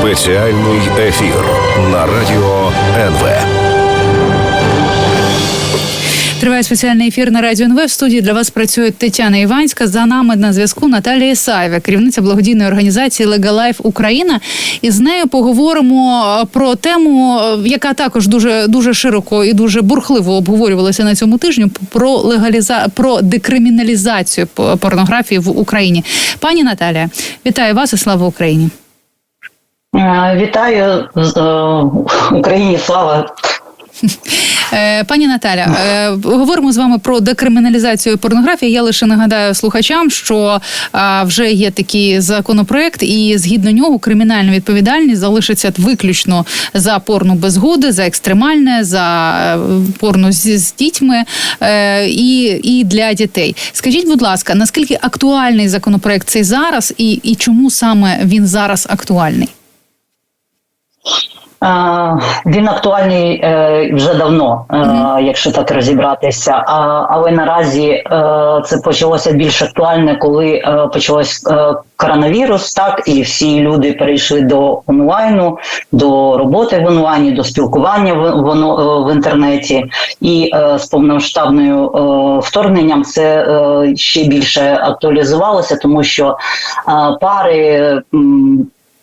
Спеціальний ефір на радіо НВ. Триває спеціальний ефір на радіо НВ. В студії для вас працює Тетяна Іванська. За нами на зв'язку Наталія Ісаєва, керівниця благодійної організації Life Україна. І з нею поговоримо е, про тему, е, яка також дуже дуже широко і дуже бурхливо обговорювалася на цьому тижні. Про легаліза про декриміналізацію по- порнографії в Україні. Пані Наталія, вітаю вас і слава Україні. Е, Вітаю з е, Україні. Слава Е, Пані Наталя, говоримо з вами про декриміналізацію порнографії. Я лише нагадаю слухачам, що вже є такий законопроект, і згідно нього кримінальна відповідальність залишиться виключно за порно без згоди, за екстремальне, за порно з, з дітьми і, і для дітей. Скажіть, будь ласка, наскільки актуальний законопроект цей зараз, і, і чому саме він зараз актуальний? Е, він актуальний е, вже давно, е, якщо так розібратися. Але наразі це почалося більш актуальне, коли почалось коронавірус, так і всі люди перейшли до онлайну, до роботи в онлайні, до спілкування в, інтернеті. І з повномасштабною вторгненням це ще більше актуалізувалося, тому що пари.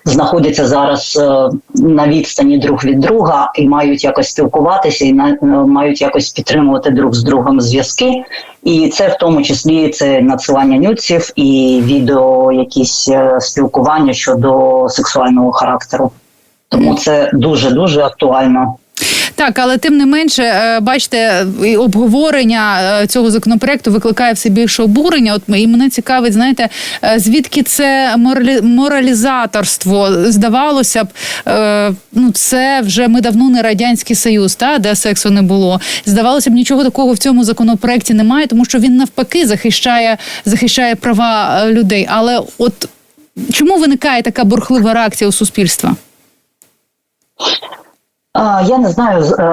Знаходяться зараз е, на відстані друг від друга і мають якось спілкуватися, і е, мають якось підтримувати друг з другом зв'язки. І це в тому числі це надсилання нюців і відео, якісь е, спілкування щодо сексуального характеру. Тому це дуже дуже актуально. Так, але тим не менше, е, бачите, обговорення е, цього законопроекту викликає все більше обурення. От і мене цікавить, знаєте, е, звідки це моралі- моралізаторство? Здавалося б, ну це вже ми давно не радянський союз, та де сексу не було. Здавалося б, нічого такого в цьому законопроекті немає, тому що він навпаки захищає, захищає права людей. Але от чому виникає така бурхлива реакція у суспільства? Я не знаю, е,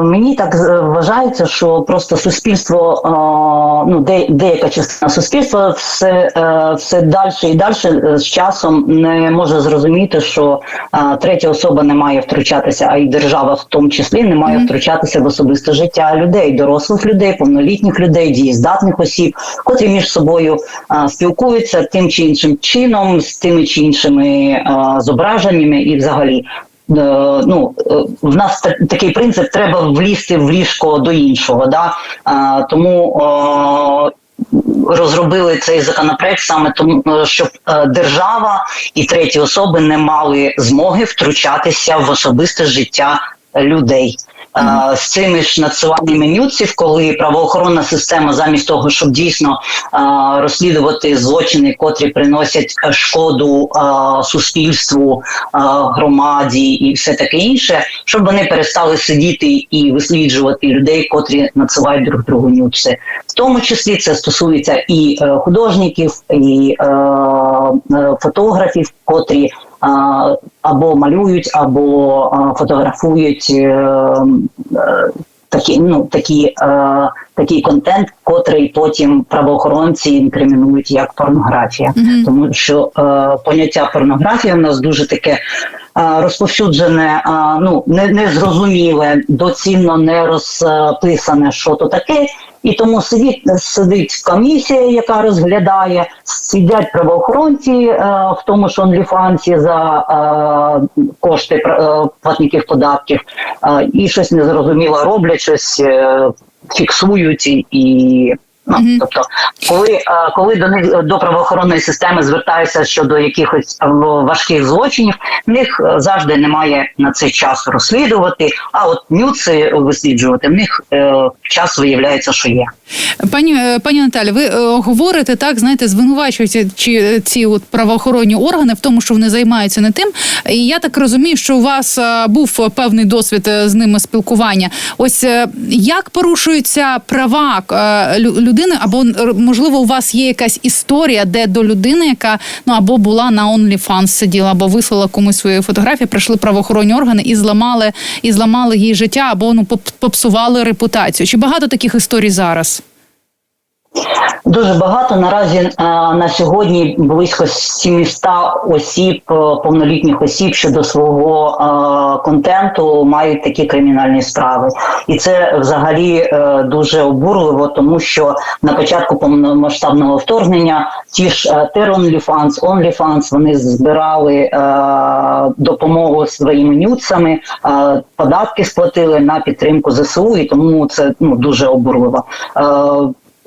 мені так е, вважається, що просто суспільство, ну де, деяка частина суспільства все, е, все далі і далі з часом не може зрозуміти, що третя особа не має втручатися, а й держава в тому числі не має втручатися в особисте життя людей, дорослих людей, повнолітніх людей, дієздатних осіб, котрі між собою спілкуються тим чи іншим чином, з тими чи іншими зображеннями і взагалі. Е, ну е, в нас та- такий принцип треба влізти в ліжко до іншого. Да? Е, тому розробили цей законопроект саме тому, щоб держава і треті особи не мали змоги втручатися в особисте життя людей. З цими ж надсиланнями нюців, коли правоохоронна система, замість того, щоб дійсно е, розслідувати злочини, котрі приносять е, шкоду е, суспільству, е, громаді і все таке інше, щоб вони перестали сидіти і висліджувати людей, котрі надсилають друг другу нюци. В тому числі це стосується і е, художників, і е, е, фотографів, котрі а, або малюють, або фотографують е, е, такі, ну, такі, е, такий контент, котрий потім правоохоронці інкримінують як порнографія. Мгм. Тому що поняття порнографія в нас дуже таке розповсюджене, ну не, незрозуміле, доцільно не розписане, що то таке. І тому сидить, сидить комісія, яка розглядає, сидять правоохоронці е, в тому що онліфанці за е, кошти е, платників податків, е, і щось незрозуміло роблять, щось е, фіксують і. І mm -hmm. тобто, коли, а коли до них до правоохоронної системи звертаються щодо якихось е, важких злочинів, в них е, завжди немає на це часу розслідувати. А от нюци висліджувати в них е, час виявляється, що є. Пані е, пані Наталі, ви е, говорите так, знаєте, звинувачуєте чи ці от правоохоронні органи в тому, що вони займаються не тим. І я так розумію, що у вас е, був певний досвід е, з ними спілкування. Ось е, як порушуються права е, лю- людини, або можливо у вас є якась історія, де до людини, яка ну або була на OnlyFans сиділа, або вислала комусь свої фотографії, прийшли правоохоронні органи і зламали і зламали їй життя, або ну поп- попсували репутацію. Чи багато таких історій зараз? Дуже багато наразі е, на сьогодні близько 700 осіб, е, повнолітніх осіб щодо свого е, контенту мають такі кримінальні справи, і це взагалі дуже обурливо, тому що на початку повномасштабного вторгнення ті ж OnlyFans, OnlyFans, вони збирали допомогу своїми нюцами, податки сплатили на підтримку ЗСУ, і тому це ну дуже обурливо.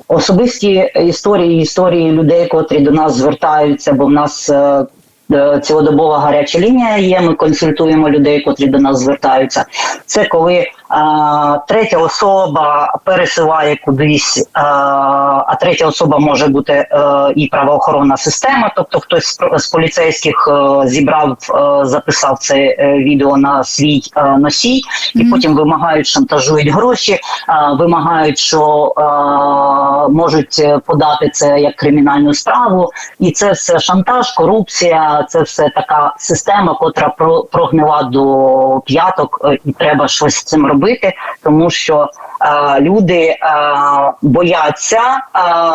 Особисті історії, історії людей, котрі до нас звертаються, бо в нас е, е, цілодобова гаряча лінія є. Ми консультуємо людей, котрі до нас звертаються. Це коли третя особа пересилає кудись, а третя особа може бути е, і правоохоронна система, тобто хтось з, поліцейських е, зібрав, е, записав це відео на свій носій, і потім вимагають, шантажують гроші, вимагають, що можуть подати це як кримінальну справу, і це все шантаж, корупція, це все така система, котра прогнила до п'яток, і треба щось з цим робити, тому що. е, Люди е, бояться, е,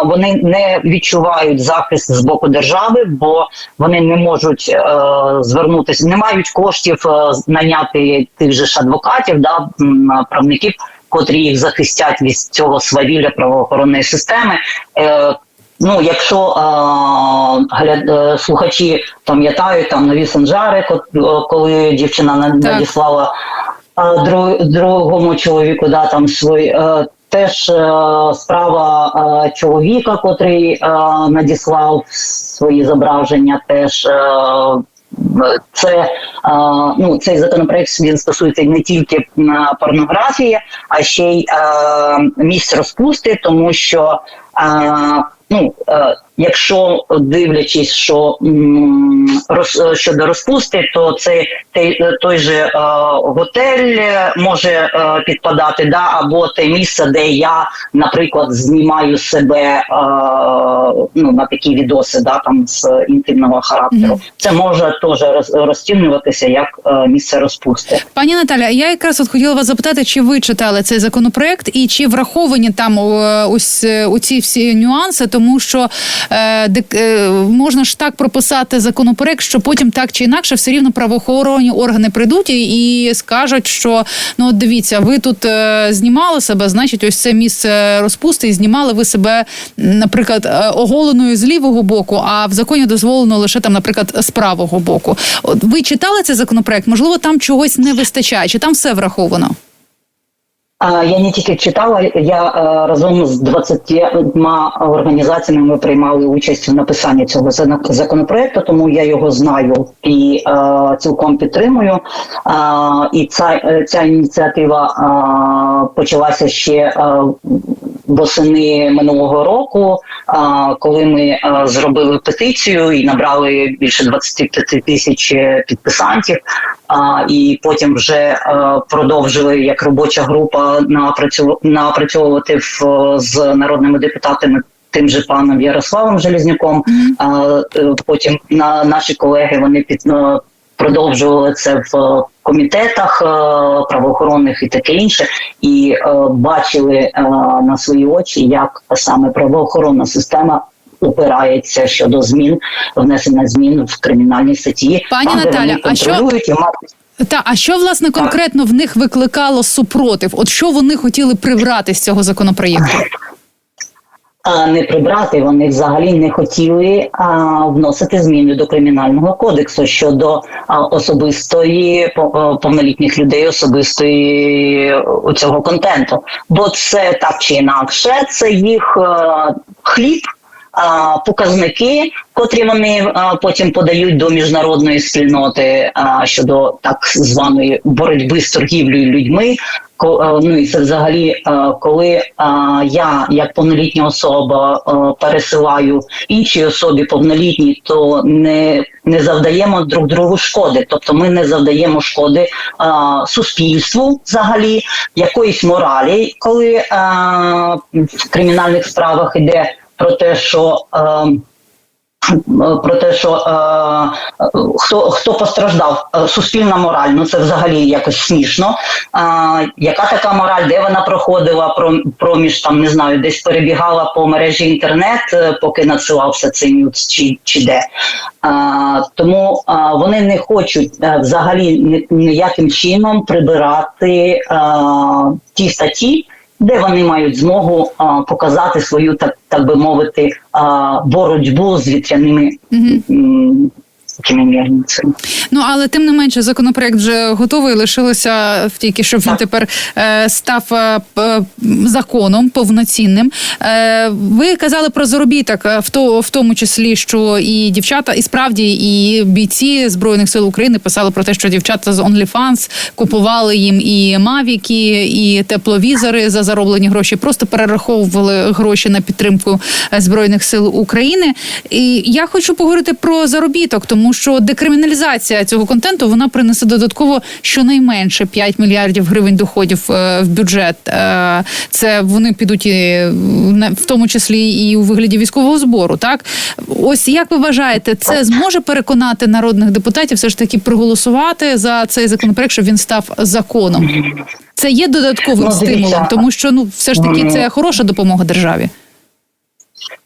вони не відчувають захист з боку держави, бо вони не можуть е, звернутися, не мають коштів е, наняти тих же ж адвокатів, да, правників, котрі їх захистять від цього свавілля правоохоронної системи. Е, Ну, якщо е, е, слухачі пам'ятають там нові санжари, коли дівчина надіслала другому чоловіку, да, там свій. Е, Теж е, справа е, чоловіка, котрий е, надіслав свої зображення, теж е, це е, ну цей законопроект він стосується не тільки е, порнографії, а ще й е, місць розпусти, тому що е, ну е, якщо дивлячись, що роз, е, щодо розпусти, то це той, той же е, готель може е, підпадати, да, або те місце, де я, наприклад, знімаю себе е, ну, на такі відоси, да, там з інтимного характеру. Мгм. Це може теж роз- розцінюватися як е, місце розпусти. Пані Наталя, я якраз от хотіла вас запитати, чи ви читали цей законопроект і чи враховані там е, ось е, оці всі нюанси, тому що е, е, можна ж так прописати законопроект, що потім так чи інакше все рівно правоохоронні органи прийдуть і, і скажуть, що ну от дивіться, ви тут е, знімали себе, значить, ось це місце розпусти, і знімали ви себе, наприклад, е, оголеною з лівого боку, а в законі дозволено лише там, наприклад, з правого боку. От ви читали цей законопроект? Можливо, там чогось не вистачає, чи там все враховано? Я не тільки читала, я е, разом з 20 організаціями ми приймали участь в написанні цього законопроекту, тому я його знаю і е, цілком підтримую. І ця, е, ця ініціатива почалася ще восени минулого року, коли ми зробили петицію і набрали більше 25 тисяч підписантів. І потім вже продовжили як робоча група напрацьовувати в, з народними депутатами. Тим же паном Ярославом Железняком. А, е, потім на наші колеги вони під е, продовжували це в комітетах е, правоохоронних і таке інше, і е, бачили е, на свої очі, як саме правоохоронна система. Упирається щодо змін внесення змін в кримінальні статті, Пані Наталя, а що- і Та а що власне конкретно в них викликало супротив? От що вони хотіли прибрати з цього законопроєкту? А, не прибрати. Вони взагалі не хотіли а, вносити зміни до кримінального кодексу щодо а, особистої е, повнолітніх людей, особистої е, цього контенту. Бо це так чи інакше, це їх а, хліб. А, Показники, котрі вони а, потім подають до міжнародної спільноти а, щодо так званої боротьби з торгівлею людьми, Ко- е, ну і це взагалі, е, коли е, я як повнолітня особа пересилаю іншій особі повнолітній, то не, не завдаємо друг другу шкоди. Тобто ми не завдаємо шкоди е, суспільству взагалі, якоїсь моралі, коли е, в кримінальних справах йде про те, що. Е, Про те, що е, хто хто постраждав, Е, суспільна мораль, ну це взагалі якось смішно. Е, яка така мораль, де вона проходила про проміж там, не знаю, десь перебігала по мережі інтернет, е, поки надсилався цей нюц, чи, чи де. Е, тому е, вони не хочуть е, взагалі ні- ніяким чином прибирати е, ті статті, де вони мають змогу а, показати свою, так, так би мовити, а, боротьбу з вітряними м, такими мірницями. Ну але тим не менше, законопроект вже готовий. Лишилося тільки, щоб він тепер е, став е, законом повноцінним. Е, ви казали про заробіток, е, в то в тому числі, що і дівчата, і справді, і бійці збройних сил України писали про те, що дівчата з OnlyFans купували їм і мавіки, і тепловізори за зароблені гроші, просто перераховували гроші на підтримку е, збройних сил України. І я хочу поговорити про заробіток, тому що декриміналізація цього контенту вона принесе додатково щонайменше 5 мільярдів гривень доходів е, в бюджет. Е, Це вони підуть і в тому числі і у вигляді військового збору. Так ось як ви вважаєте, це зможе переконати народних депутатів все ж таки проголосувати за цей законопроект, щоб він став законом? Це є додатковим Ну, стимулом, тому що ну все ж таки це хороша допомога державі.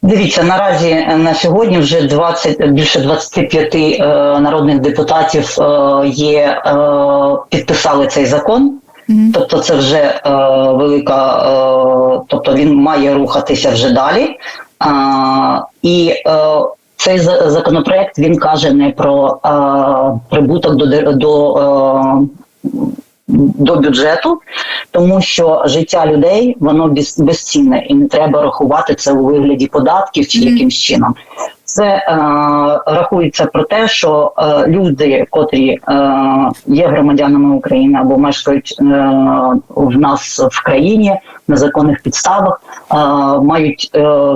Дивіться, наразі е, на сьогодні вже 20, більше 25 е, народних депутатів е, є, е, підписали цей закон. Мгм. Тобто це вже е, велика, е, тобто він має рухатися вже далі. А, і е, цей законопроект він каже не про е, прибуток до, до, е, до бюджету, тому що життя людей воно без, безцінне і не треба рахувати це у вигляді податків чи Мгм. якимсь чином. Це е, рахується про те, що е, люди, котрі е, є громадянами України або мешкають е, в нас в країні на законних підставах, е, мають е,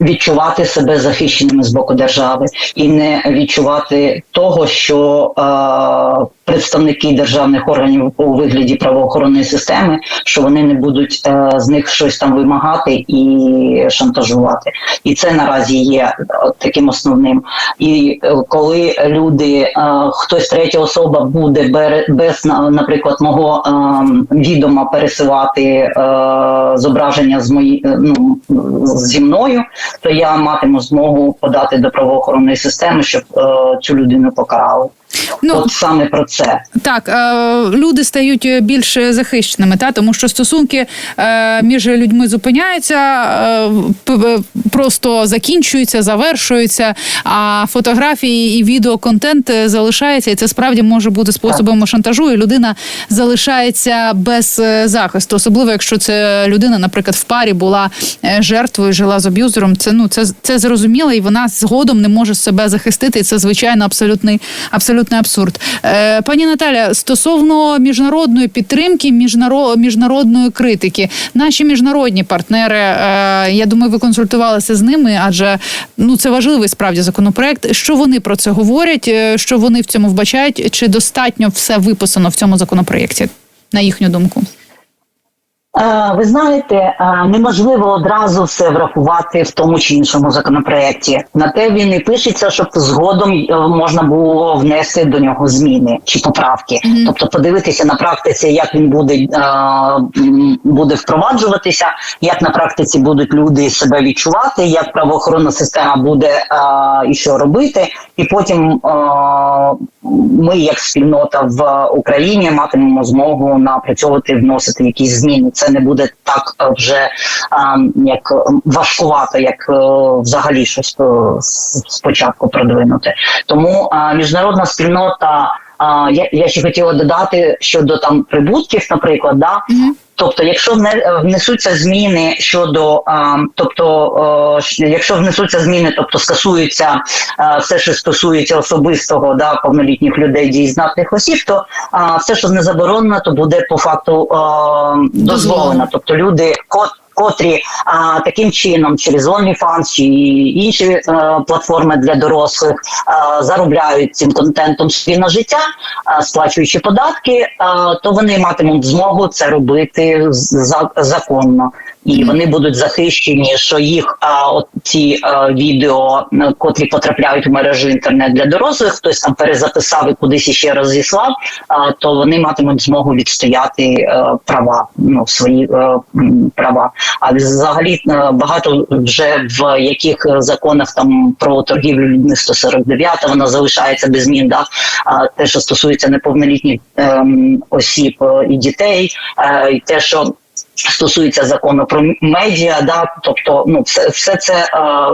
відчувати себе захищеними з боку держави і не відчувати того, що е, представники державних органів у вигляді правоохоронної системи, що вони не будуть е, з них щось там вимагати і шантажувати. І це наразі є е, таким основним. І е, коли люди, е, хтось третя особа буде без, на- наприклад, мого е, відома пересилати е, зображення з мої, е, ну, зі мною, то я матиму змогу подати до правоохоронної системи, щоб е, цю людину покарали. Ну От саме про це. Так, е, люди стають більш захищеними, та тому що стосунки е, між людьми зупиняються, е, п- просто закінчуються, завершуються. А фотографії і відеоконтент е, залишається, і це справді може бути способом шантажу. І людина залишається без е, захисту, особливо якщо це людина, наприклад, в парі була е, жертвою, жила з аб'юзером. Це ну це це зрозуміло, і вона згодом не може себе захистити. І це звичайно абсолютний абсолютний абсурд. Е, пані Наталя, стосовно міжнародної підтримки, міжнаро- міжнародної критики, наші міжнародні партнери, е, я думаю, ви консультувалися з ними, адже ну це важливий справді законопроект. Що вони про це говорять? е, Що вони в цьому вбачають? Чи достатньо все виписано в цьому законопроекті, на їхню думку? Е, Ви знаєте, е, неможливо одразу все врахувати в тому чи іншому законопроекті. На те він і пишеться, щоб згодом е, можна було внести до нього зміни чи поправки. Мгм. Тобто подивитися на практиці, як він буде, буде впроваджуватися, як на практиці будуть люди себе відчувати, як правоохоронна система буде і що робити, і потім ми, як спільнота в Україні, матимемо змогу напрацьовувати, вносити якісь зміни. Це не буде так е, вже як е, важкувато, як е, взагалі щось спочатку продвинути. Тому міжнародна спільнота. Я, я ще хотіла додати щодо там прибутків, наприклад, да Мгм. Тобто, якщо не внесуться зміни щодо, а, тобто, щ- якщо внесуться зміни, тобто скасуються е, все, що стосується особистого да повнолітніх людей, дієздатних осіб, то а, все, що не заборонено, то буде по факту е, дозволено. Тобто люди Котрі а, таким чином через OnlyFans чи інші а, платформи для дорослих а, заробляють цим контентом собі на життя, а, сплачуючи податки, а, то вони матимуть змогу це робити законно. І вони будуть захищені, що їх а, от ці а, відео, е, котрі потрапляють в мережу інтернет для дорослих, хтось там перезаписав і кудись іще розіслав, а, то вони матимуть змогу відстояти е, права, ну свої е, м, права. А взагалі е, багато вже в яких законах там про торгівлю людьми 149 вона залишається без змін. Да? А те, що стосується неповнолітніх ем, осіб е, і дітей, е, і те, що стосується закону про медіа, да, тобто, ну все, все це е,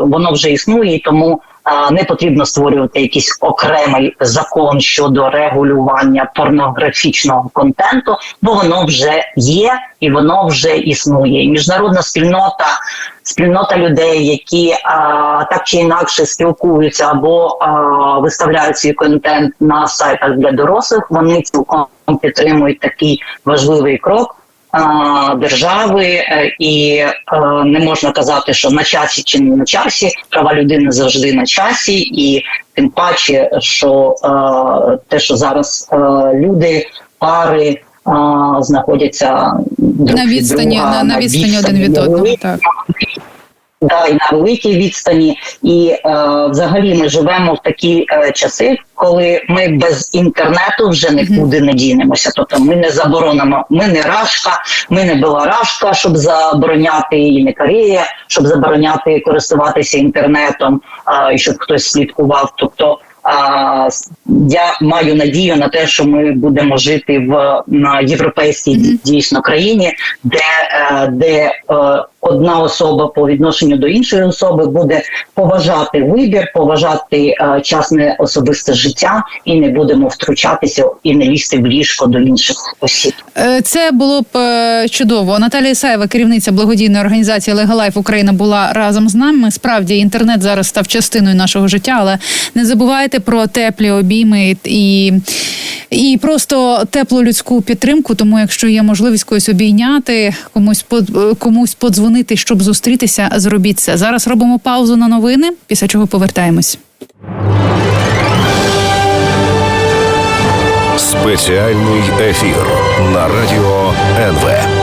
воно вже існує, тому. е, Не потрібно створювати якийсь окремий закон щодо регулювання порнографічного контенту, бо воно вже є і воно вже існує. І міжнародна спільнота, спільнота людей, які а, так чи інакше спілкуються або а, виставляють свій контент на сайтах для дорослих, вони цілком підтримують такий важливий крок держави, е, і е, не можна казати, що на часі чи не на часі. Права людини завжди на часі, і тим паче, що е, те, що зараз люди, пари. Знаходяться друг на відстані, друга, на, на відстані один від одного. Так. Да, і на великій відстані, і е, взагалі ми живемо в такі е, часи, коли ми без інтернету вже нікуди не дінемося. Тобто ми не заборонимо, ми не Рашка, ми не Беларашка, щоб забороняти і не Корея, щоб забороняти користуватися інтернетом, е, і щоб хтось слідкував. Тобто а, я маю надію на те, що ми будемо жити в на європейській дійсно країні, де, е, де е, одна особа по відношенню до іншої особи буде поважати вибір, поважати е, частне особисте життя, і не будемо втручатися і не лізти в ліжко до інших осіб. Е, Це було б е, чудово. Наталія Ісаєва, керівниця благодійної організації Легалайф Україна, була разом з нами. Справді інтернет зараз став частиною нашого життя, але не забувайте про теплі обійми і, і просто теплу людську підтримку. Тому, якщо є можливість когось обійняти, комусь под- е, комусь подзвонити, щоб зустрітися, зробіть це. Зараз робимо паузу на новини, після чого повертаємось. Спеціальний ефір на радіо НВ.